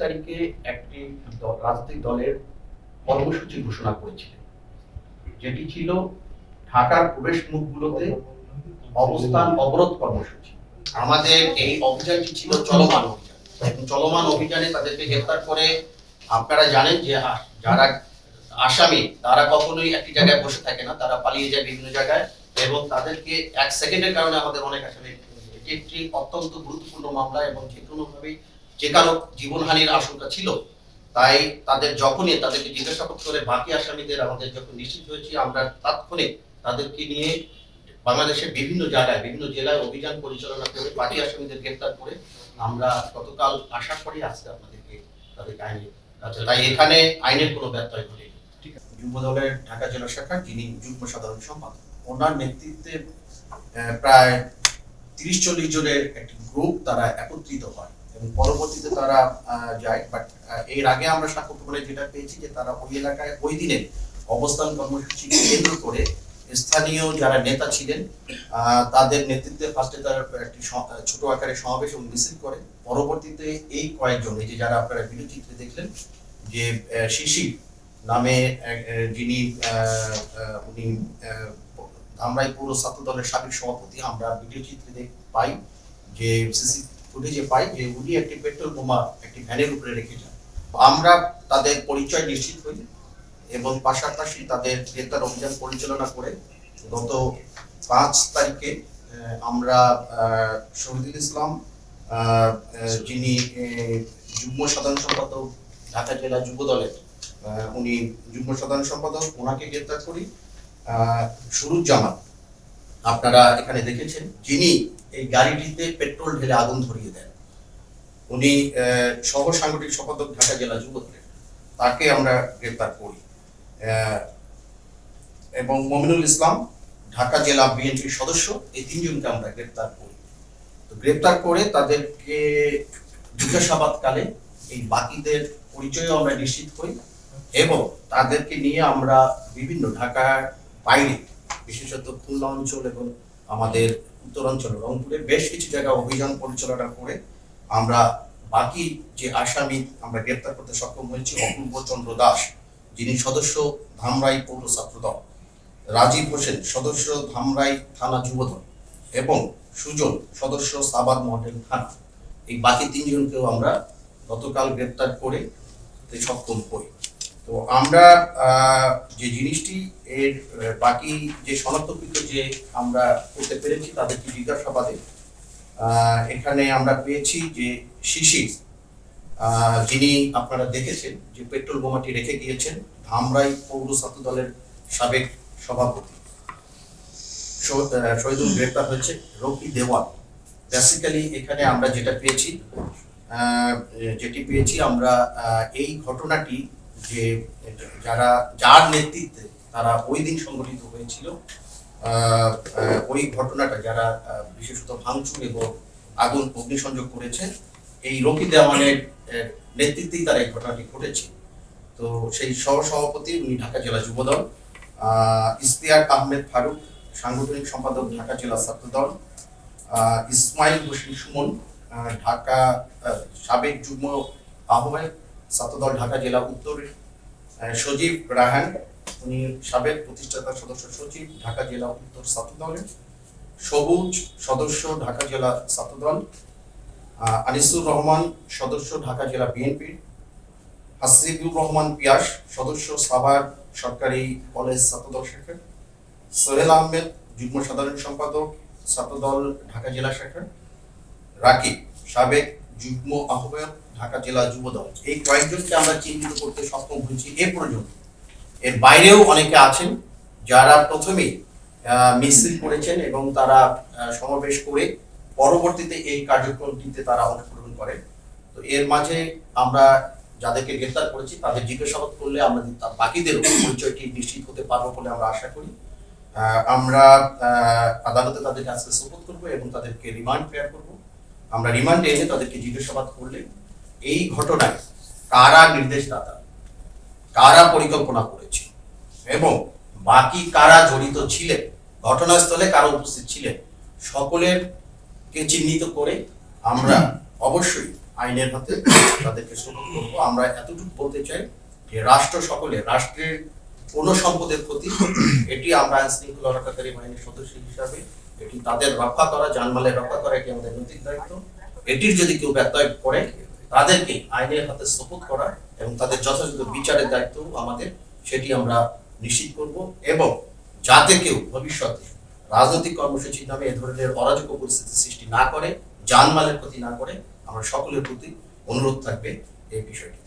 তারিখে একটি রাজনৈতিক দলের কর্মসূচি ঘোষণা করেছিলেন। যেটি ছিল ঢাকার প্রবেশ মুখগুলোতে অবস্থান অবরোধ কর্মসূচি। আমাদের এই অভিযানটি ছিল চলমান অভিযান। চলমান অভিযানে তাদেরকে গ্রেপ্তার করে আপনারা জানেন যে যারা আসামি, তারা কখনোই একটি জায়গায় বসে থাকে না, তারা পালিয়ে যায় বিভিন্ন জায়গায় এবং তাদেরকে এক সেকেন্ডের কারণে আমাদের অনেক আসামি এটি একটি অত্যন্ত গুরুত্বপূর্ণ মামলা এবং যে কোনোভাবে যে কারও জীবনহানির আশঙ্কা ছিল, তাই তাদের যখনই তাদেরকে জিজ্ঞাসাবাদ করে বাকি আসামিদের আমাদের যখন নিশ্চিত হয়েছি, আমরা তাৎক্ষণিক তাদেরকে নিয়ে বাংলাদেশের বিভিন্ন জায়গায়, বিভিন্ন জেলায় অভিযান পরিচালনা করে, বাকি আসামিদের গ্রেপ্তার করে আমরা গতকাল আশা করি আজকে আপনাদেরকে তাদেরকে আইনে আচ্ছা তাই এখানে আইনের কোনো ব্যত্যয় ঘটেনি। যুব দলের ঢাকা জেলা শাখার যিনি যুগ্ম সাধারণ সম্পাদক, ওনার নেতৃত্বে প্রায় তিরিশ চল্লিশ জনের একটি গ্রুপ তারা একত্রিত হয়। এবং পরবর্তীতে তারা যায় বাট এর আগে আমরা সাক্ষ্য যেটা পেয়েছি যে তারা ওই এলাকায় ওই দিনে অবস্থান কর্মসূচি কেন্দ্র করে স্থানীয় যারা নেতা ছিলেন তাদের নেতৃত্বে ফার্স্টে তারা একটি ছোট আকারে সমাবেশ এবং মিছিল করে। পরবর্তীতে এই কয়েকজন, এই যে যারা আপনারা ভিডিও চিত্রে দেখলেন, যে শিশির নামে যিনি উনি ধামরাই পৌর ছাত্র দলের সাবেক সভাপতি, আমরা ভিডিও চিত্রে দেখ- পাই যে সিসি ফুটেজে পাই যে উনি একটি পেট্রোল বোমা একটি ভ্যানের উপরে রেখে যান আমরা তাদের পরিচয় নিশ্চিত হই এবং পাশাপাশি তাদের গ্রেপ্তার অভিযান পরিচালনা করে গত পাঁচ তারিখে আমরা শহীদুল ইসলাম যিনি যুগ্ম সাধারণ সম্পাদক ঢাকা জেলা যুব দলের উনি যুগ্ম সাধারণ সম্পাদক ওনাকে গ্রেপ্তার করি আহ, সুরুজ্জামান। আপনারা এখানে দেখেছেন, যিনি এই গাড়িটিতে পেট্রোল ঢেলে আগুন ধরিয়ে দেন। উনি সহ সাংগঠনিক সম্পাদক ঢাকা জেলা যুব দলের। তাকে আমরা গ্রেপ্তার করি। এবং মমিনুল ইসলাম ঢাকা জেলা বিএনপির সদস্য, এই তিনজনকে আমরা গ্রেপ্তার করি। তো গ্রেপ্তার করে তাদেরকে জিজ্ঞাসাবাদকালে এই বাকিদের পরিচয়ও আমরা নিশ্চিত করি এবং তাদেরকে নিয়ে আমরা বিভিন্ন ঢাকার বাইরে বিশেষত খুলনা অঞ্চল এবং আমাদের উত্তরাঞ্চল রংপুরে বেশ কিছু জায়গায় অভিযান পরিচালনা করে আমরা বাকি যে আসামি আমরা গ্রেপ্তার করতে সক্ষম হয়েছি, অপূর্ব চন্দ্র দাস, যিনি সদস্য ধামরাই পৌর ছাত্র দল রাজীব হোসেন, সদস্য ধামরাই থানা যুবদল এবং সুজন, সদস্য সাবাদ মডেল থানা। এই বাকি তিনজনকেও আমরা গতকাল গ্রেপ্তার করে সক্ষম হই। তো আমরা যে জিনিসটি এর বাকি যে শনাক্তকৃত যে আমরা করতে পেরেছি তাদেরকে জিজ্ঞাসাবাদে এখানে আমরা পেয়েছি যে শিশির যিনি আপনারা দেখেছেন যে পেট্রোল বোমাটি রেখে গিয়েছেন ধামরাই পৌর ছাত্র দলের সাবেক সভাপতি। শহীদুল গ্রেপ্তার হয়েছে রকি দেওয়ান বেসিক্যালি এখানে আমরা যেটা পেয়েছি যেটি পেয়েছি আমরা এই ঘটনাটি যে, যারা, যার নেতৃত্বে তারা ওই দিন সংগঠিত হয়েছিল। ওই ঘটনাটা যারা বিশেষত ভাঙচুর এবং আগুন অগ্নিসংযোগ করেছে এই রকি দেওয়ানের নেতৃত্বেই তারা এই ঘটনাটি ঘটেছে। তো সেই সহ সভাপতি উনি ঢাকা জেলা যুবদল ইশতিয়াক আহমেদ ফারুক সাংগঠনিক সম্পাদক ঢাকা জেলা ছাত্রদল ইসমাইল হোসেন সুমন ঢাকা সাবেক যুগ্ম আহ্বায়ক ছাত্রদল ঢাকা জেলা উত্তর আহ, সজীব রাহান উনি সাবেক প্রতিষ্ঠাতা সদস্য সচিব ঢাকা জেলা উত্তর ছাত্রদলের সবুজ সদস্য ঢাকা জেলা ছাত্রদল আহ, আনিসুর রহমান সদস্য ঢাকা জেলা বিএনপির হাসিবুর রহমান পিয়াস সদস্য সাভার সরকারি কলেজ ছাত্রদল শাখা। সোহেল আহমেদ যুগ্ম সাধারণ সম্পাদক ছাত্রদল ঢাকা জেলা শাখা। রাকিব সাবেক যুগ্ম আহ্বায়ক ঢাকা জেলা যুবদল এই কয়েকজনকে আমরা চিহ্নিত করতে সক্ষম হয়েছি এ পর্যন্ত। এর বাইরেও অনেকে আছেন যারা প্রথমেই মিছিল করেছেন এবং তারা সমাবেশ করে পরবর্তীতে এই কার্যক্রমটিতে তারা অংশগ্রহণ করেন। তো এর মাঝে আমরা যাদেরকে গ্রেফতার করেছি, তাদের জিজ্ঞাসাবাদ করলে আমরা বাকিদের পরিচয়টি নিশ্চিত হতে পারব বলে আমরা আশা করি। আমরা আদালতে তাদেরকে আজকে সুপোত করব এবং তাদেরকে রিমান্ড প্রেয়ার করব। আমরা রিমান্ডে এনে তাদেরকে জিজ্ঞাসাবাদ করলে এই ঘটনায় কারা নির্দেশদাতা? কারা পরিকল্পনা করেছে? এবং বাকি কারা জড়িত ছিলেন? ঘটনাস্থলে কারা উপস্থিত ছিলেন? সকলের কে চিহ্নিত করে আমরা অবশ্যই আইনের হাতে তাদেরকে সুযোগ করব। আমরা এতটুকু বলতে চাই যে রাষ্ট্র সকলে, রাষ্ট্রের কোন সম্পদের ক্ষতি, এটি আমরা আইন শৃঙ্খলা রক্ষাকারী বাহিনীর সদস্য হিসাবে, এটি তাদের রক্ষা করা জানমালের রক্ষা করা, এটি আমাদের নৈতিক দায়িত্ব। এটির যদি কেউ ব্যত্যয় করে, তাদেরকে আইনের হাতে সপোর্ট করা এবং তাদের যথাযথ বিচারের দায়িত্ব আমাদের, সেটি আমরা নিশ্চিত করব এবং যাতে কেউ ভবিষ্যতে রাজনৈতিক কর্মসূচির নামে এ ধরনের অরাজক পরিস্থিতি সৃষ্টি না করে জানমালের ক্ষতি না করে, আমরা সকলের প্রতি অনুরোধ থাকবে এই বিষয়টি।